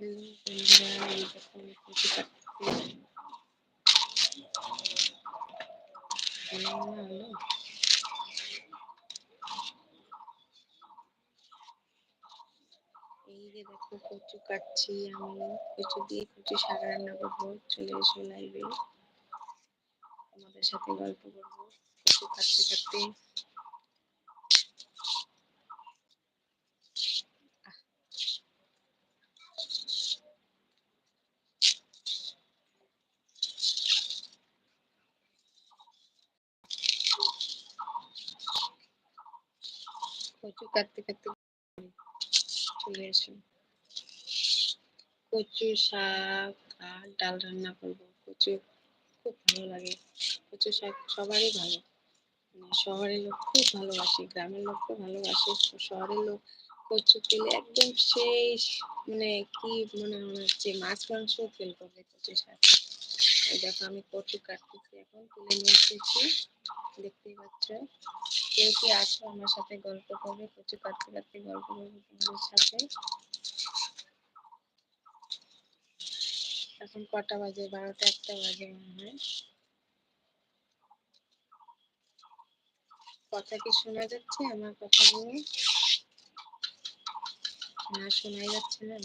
এই যে দেখো কচু কাটছি আমি। কচু দিয়ে রান্না করব। চলে সাথে গল্প করব। কচু কাটতে কাটতে কচু কাটতে কাটতে চলে এসো কচু শাক আর ডাল রান্না করব। কচু খুব ভালো লাগে। কচু শাক সবারই ভালো। মানে শহরের লোক খুব ভালোবাসে, গ্রামের লোকও ভালোবাসে। শহরের লোক কচু পেলে একদম সেই মানে কি মনে হচ্ছে মাছ মাংস ফেল করবে কচু শাক। দেখো আমি কচু কাটতেছি, এখন তুলে নিয়ে এসেছি। দেখতেই পাচ্ছ? কেউ কি আছো আমার সাথে গল্প করবে? কচু কাটতে কাটতে গল্প করবে তোমাদের সাথে? এখন কটা বাজে? বারোটা একটা বাজে মনে হয়। কথা কি শোনা যাচ্ছে আমার কথাগুলো না শোনাই যাচ্ছে না।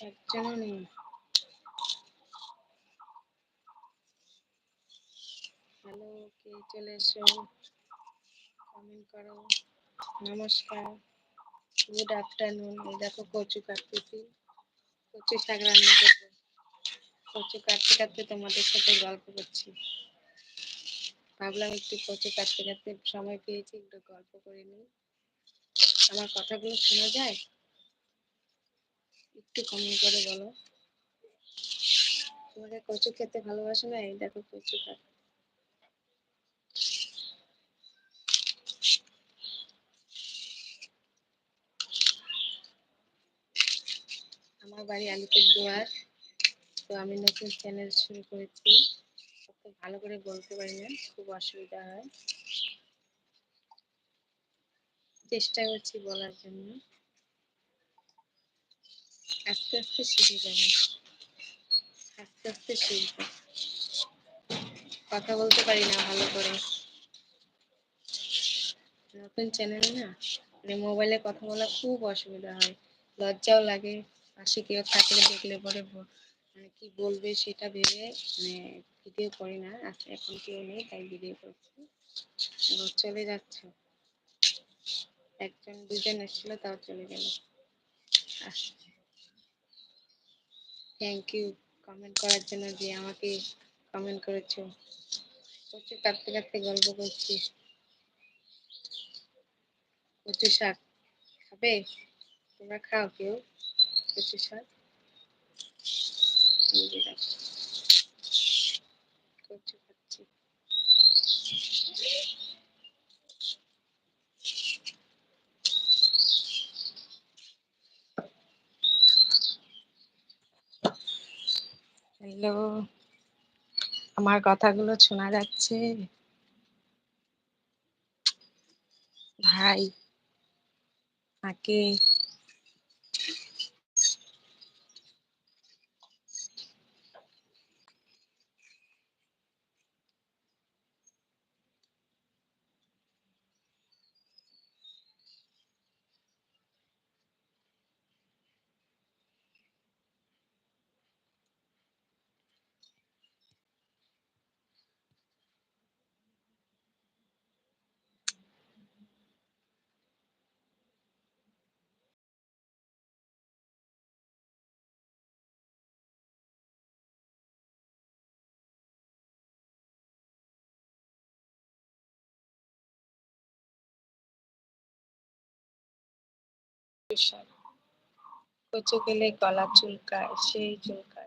একজনও নেই। হ্যালো কে চলে এসো? কমেন্ট করো। নমস্কার। গুড আফটারনুন দেখো কচু কাটতেছি। কচু শাক রান্না করব। কচু কাটতে কাটতে তোমাদের সাথে গল্প করছি। ভাবলাম একটু কচু কাটতে কাটতে সময় পেয়েছি, একটু গল্প করে নিই। আমার কথাগুলো শোনা যায়? একটু কমেন্ট করে বলো। তোমাকে কচু খেতে ভালোবাসো না? এই দেখো কচু আমার বাড়ি আলিপুরদুয়ার তো আমি নতুন চ্যানেল শুরু করেছি। ভালো করে বলতে পারি না, খুব অসুবিধা হয়। চেষ্টা করছি বলার জন্য। আস্তে আস্তে শিখে যাবে। আস্তে আস্তে শিখবে। কথা বলতে পারি না ভালো করে। নতুন চ্যানেল না মানে মোবাইলে কথা বলা খুব অসুবিধা হয়। লজ্জাও লাগে। পাশে কেউ থাকলে দেখলে পরে মানে কি বলবে সেটা ভেবে মানে ভিডিও করি না। আচ্ছা এখন কেউ নেই, তাই ভিডিও করছি। চলে যাচ্ছে। একজন দুজন এসেছিল, তাও চলে গেল। থ্যাংক ইউ কমেন্ট করার জন্য যে আমাকে কমেন্ট করেছ। প্রচুর কাঁদতে কাঁদতে গল্প করছি। কচু শাক খাবে? তোমরা খাও কেউ? কচু শাক? কচু হ্যালো আমার কথাগুলো শোনা যাচ্ছে? ভাই আকে কচু গেলে গলা চুলকায় সেই চুলকায়।